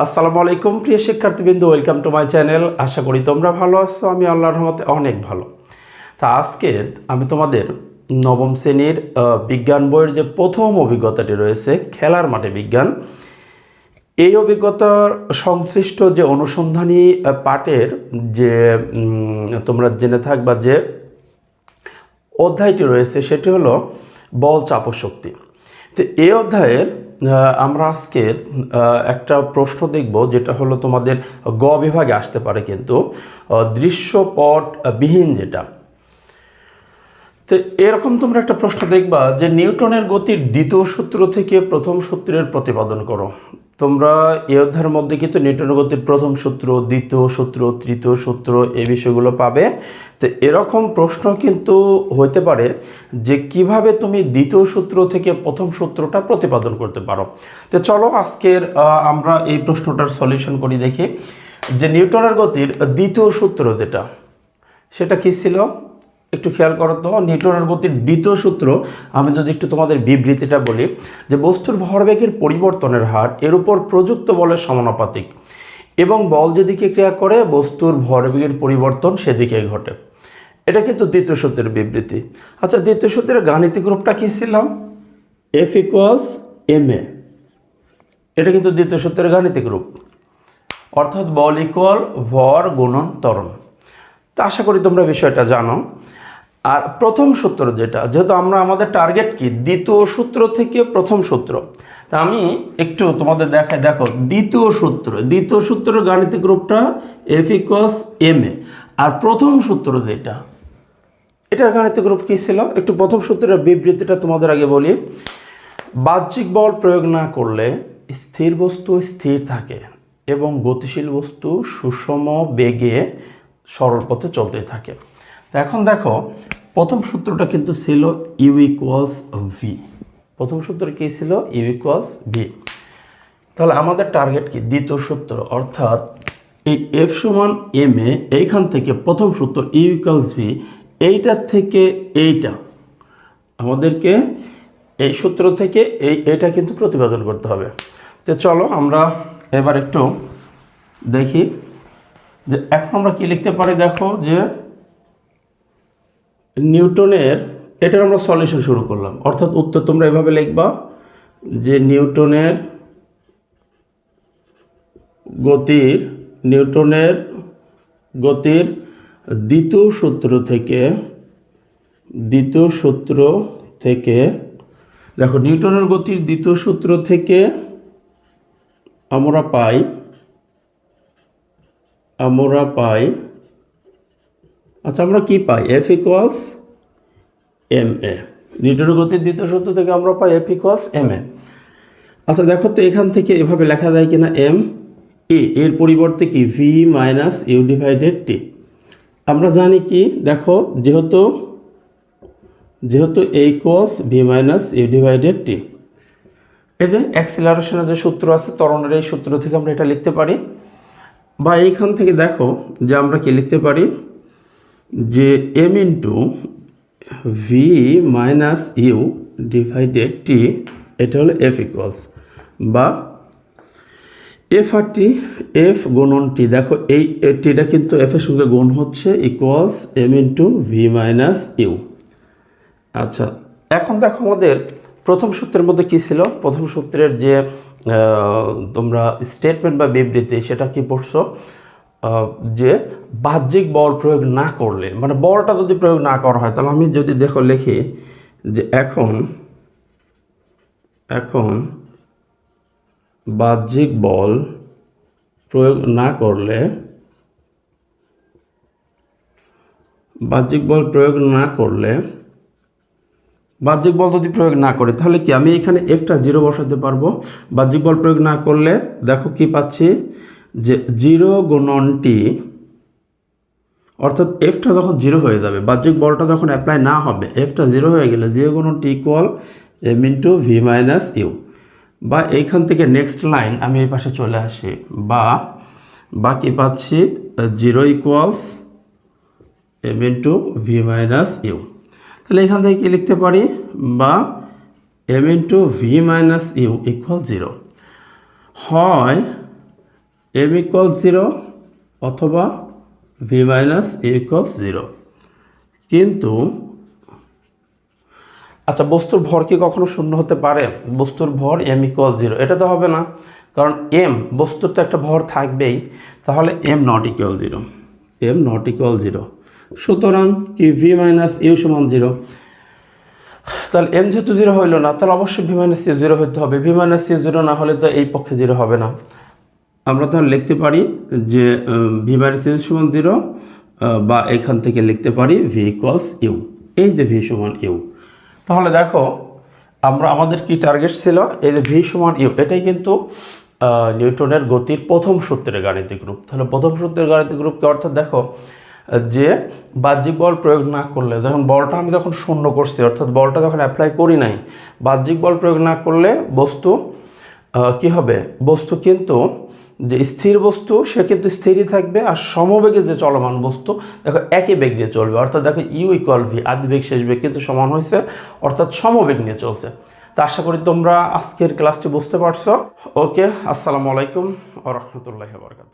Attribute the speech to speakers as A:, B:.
A: আসসালামু আলাইকুম, প্রিয় শিক্ষার্থীবৃন্দ ওয়েলকাম টু মাই চ্যানেল আশা করি তোমরা ভালো আছো, আমি আল্লাহর রহমতে অনেক ভালো। তা আজকে আমি তোমাদের নবম শ্রেণির বিজ্ঞান বইয়ের যে প্রথম অভিজ্ঞতাটি রয়েছে, খেলার মাঠে বিজ্ঞান, এই অভিজ্ঞতার সংশ্লিষ্ট যে অনুসন্ধানী পাঠের যে তোমরা জেনে থাকবা যে অধ্যায়টি রয়েছে, সেটি হলো বল চাপ শক্তি তো এই অধ্যায়ের আমরা আজকে একটা প্রশ্ন দেখব যেটা হলো তোমাদের গ বিভাগে আসতে পারে কিন্তু দৃশ্যপট বিহীন যেটা। তো এরকম তোমরা একটা প্রশ্ন দেখবা যে নিউটনের গতির দ্বিতীয় সূত্র থেকে প্রথম সূত্রের প্রতিপাদন করো। তোমরা এই অধ্যায়ের মধ্যে কিন্তু নিউটনের গতির প্রথম সূত্র, দ্বিতীয় সূত্র, তৃতীয় সূত্র এই বিষয়গুলো পাবে। তো এরকম প্রশ্ন কিন্তু হতে পারে যে কীভাবে তুমি দ্বিতীয় সূত্র থেকে প্রথম সূত্রটা প্রতিপাদন করতে পারো। তো চলো আজকের আমরা এই প্রশ্নটার সলিউশন করি দেখি। যে নিউটনের গতির দ্বিতীয় সূত্র যেটা, সেটা কি ছিল? একটু খেয়াল করো তো, নিউটনের গতির দ্বিতীয় সূত্র, আমি যদি একটু তোমাদের বিবৃতিটা বলি, যে বস্তুর ভরবেগের পরিবর্তনের হার এর উপর প্রযুক্ত বলের সমানুপাতিক এবং বল যেদিকে ক্রিয়া করে, বস্তুর ভরবেগের পরিবর্তন সেদিকে ঘটে। এটা কিন্তু দ্বিতীয় সূত্রের বিবৃতি। আচ্ছা দ্বিতীয় সূত্রের গাণিতিক রূপটা কী ছিল? এফ ইকুয়ালস এম এ এটা কিন্তু দ্বিতীয় সূত্রের গাণিতিক রূপ। অর্থাৎ বল ইকুয়াল ভর গুণন ত্বরণ। তা আশা করি তোমরা বিষয়টা জানো। আর প্রথম সূত্র যেটা, যেহেতু আমরা আমাদের টার্গেট কি? দ্বিতীয় সূত্র থেকে প্রথম সূত্র। তা আমি একটু তোমাদের দেখাই, দেখো, দ্বিতীয় সূত্র। দ্বিতীয় সূত্রের গাণিতিক রূপটা এফ ইকুয়ালস এম এ আর প্রথম সূত্র যেটা, এটার গাণিতিক রূপ কী ছিল? একটু প্রথম সূত্রের বিবৃতিটা তোমাদের আগে বলি। বাহ্যিক বল প্রয়োগ না করলে স্থির বস্তু স্থির থাকে এবং গতিশীল বস্তু সুষম বেগে সরল পথে চলতে থাকে। তো এখন দেখো, প্রথম সূত্রটা কিন্তু ছিল ইউ ইকুয়ালস ভি প্রথম সূত্র কী ছিল? ইউ ইকুয়ালস ভি তাহলে আমাদের টার্গেট কি? দ্বিতীয় সূত্র। অর্থাৎ এই এফ সমান এম এ এইখান থেকে প্রথম সূত্র ইউ ইকুয়ালস ভি এইটার থেকে এইটা আমাদেরকে এই সূত্র থেকে এই এটা কিন্তু প্রতিপাদন করতে হবে। তো চলো আমরা এবার একটু দেখি যে এখন আমরা কি লিখতে পারি? দেখো যে নিউটনের, এটার আমরা সলিউশন শুরু করলাম। অর্থাৎ উত্তর তোমরা এভাবে লিখবা যে নিউটনের গতির নিউটনের গতির দ্বিতীয় সূত্র থেকে, দ্বিতীয় সূত্র থেকে, দেখো নিউটনের গতির দ্বিতীয় সূত্র থেকে আমরা পাই আমরা পাই আচ্ছা আমরা কি পাই? এফ ইকুয়ালস এম এ নিউটনের গতির দ্বিতীয় সূত্র থেকে আমরা পাই এফ ইকুয়ালস এম এ আচ্ছা দেখো তো এখান থেকে এভাবে লেখা যায় কিনা? এম এ এর পরিবর্তে কি? V minus U divided T আমরা জানি কি? দেখো, যেহেতু যেহেতু A equals V minus U divided T এই যে অ্যাক্সিলারেশনের যে সূত্র আছে তরণের এই সূত্র থেকে আমরা এটা লিখতে পারি। বা এইখান থেকে দেখো যে আমরা কি লিখতে পারি? যে M into V minus U divided T এটা হলো এফ ইকুয়ালস বা এফ আর টি এফ গুণন টি দেখো এই টিটা কিন্তু এফ এর সঙ্গে গুণ হচ্ছে equals M into V minus U আচ্ছা এখন দেখো আমাদের প্রথম সূত্রের মধ্যে কি ছিল? প্রথম সূত্রের যে তোমরা স্টেটমেন্ট বা বিবৃতি, সেটা কি পড়ছো? যে বাহ্যিক বল প্রয়োগ না করলে মানে বলটা যদি প্রয়োগ না করা হয়, তাহলে আমি যদি দেখো লিখি যে এখন এখন বাহ্যিক বল প্রয়োগ না করলে, বাহ্যিক বল প্রয়োগ না করলে, বাহ্যিক বল যদি প্রয়োগ না করে, তাহলে কি আমি এখানে এফটা জিরো বসাতে পারব? বাহ্যিক বল প্রয়োগ না করলে, দেখো কি পাচ্ছি? যে জিরো গুণন টি, অর্থাৎ এফটা যখন জিরো হয়ে যাবে, বাহ্যিক বলটা যখন অ্যাপ্লাই না হবে এফটা জিরো হয়ে গেলে জিরো গুণন T equal M into V minus U বা এইখান থেকে নেক্সট লাইন আমি এই পাশে চলে আসি, বা বাকি পাচ্ছি zero equals M into V minus U তাহলে এখান থেকে কি লিখতে পারি? বা M into V minus U equal zero হয় এম ইকুয়ালস জিরো অথবা V minus A equals zero কিন্তু আচ্ছা বস্তুর ভর কি কখনো শূন্য হতে পারে? বস্তুর ভর এম ইকুয়াল জিরো এটা তো হবে না কারণ এম বস্তুর তো একটা ভর থাকবেই তাহলে M not equal zero M not equal zero সুতরাং কি ভি মাইনাস ইউ সমান জিরো তাহলে এম যেহেতু জিরো হইল না তাহলে অবশ্যই ভি মাইনাস ইউ জিরো হতে হবে। ভি মাইনাস ইউ জিরো না হলে তো এই পক্ষে জিরো হবে না। আমরা তাহলে লিখতে পারি যে ভি মাইনাস ইউ সমান জিরো বা এখান থেকে লিখতে পারি ভি ইকুয়ালস ইউ এই যে ভি সমান ইউ তাহলে দেখো, আমরা, আমাদের কি টার্গেট ছিল? এই যে ভি সমান ইউ এটাই কিন্তু নিউটনের গতির প্রথম সূত্রের গাণিতিক রূপ। তাহলে প্রথম সূত্রের গাণিতিক রূপকে অর্থাৎ দেখো, যে বাহ্যিক বল প্রয়োগ না করলে, যখন বলটা আমি যখন শূন্য করছি, অর্থাৎ বলটা যখন অ্যাপ্লাই করি নাই, বাহ্যিক বল প্রয়োগ না করলে বস্তু কি হবে? বস্তু কিন্তু যে স্থির বস্তু, সে কিন্তু স্থিরই থাকবে আর সমবেগে যে চলমান বস্তু, দেখো একই বেগ নিয়ে চলবে। অর্থাৎ দেখো ইউ ইকুয়াল ভি আদি বেগ শেষ বেগ কিন্তু সমান হয়েছে, অর্থাৎ সমবেগ নিয়ে চলছে। তো আশা করি তোমরা আজকের ক্লাসটি বুঝতে পারছ। ওকে, আসসালামু আলাইকুম আ রহমতুল্লাহ বরকাত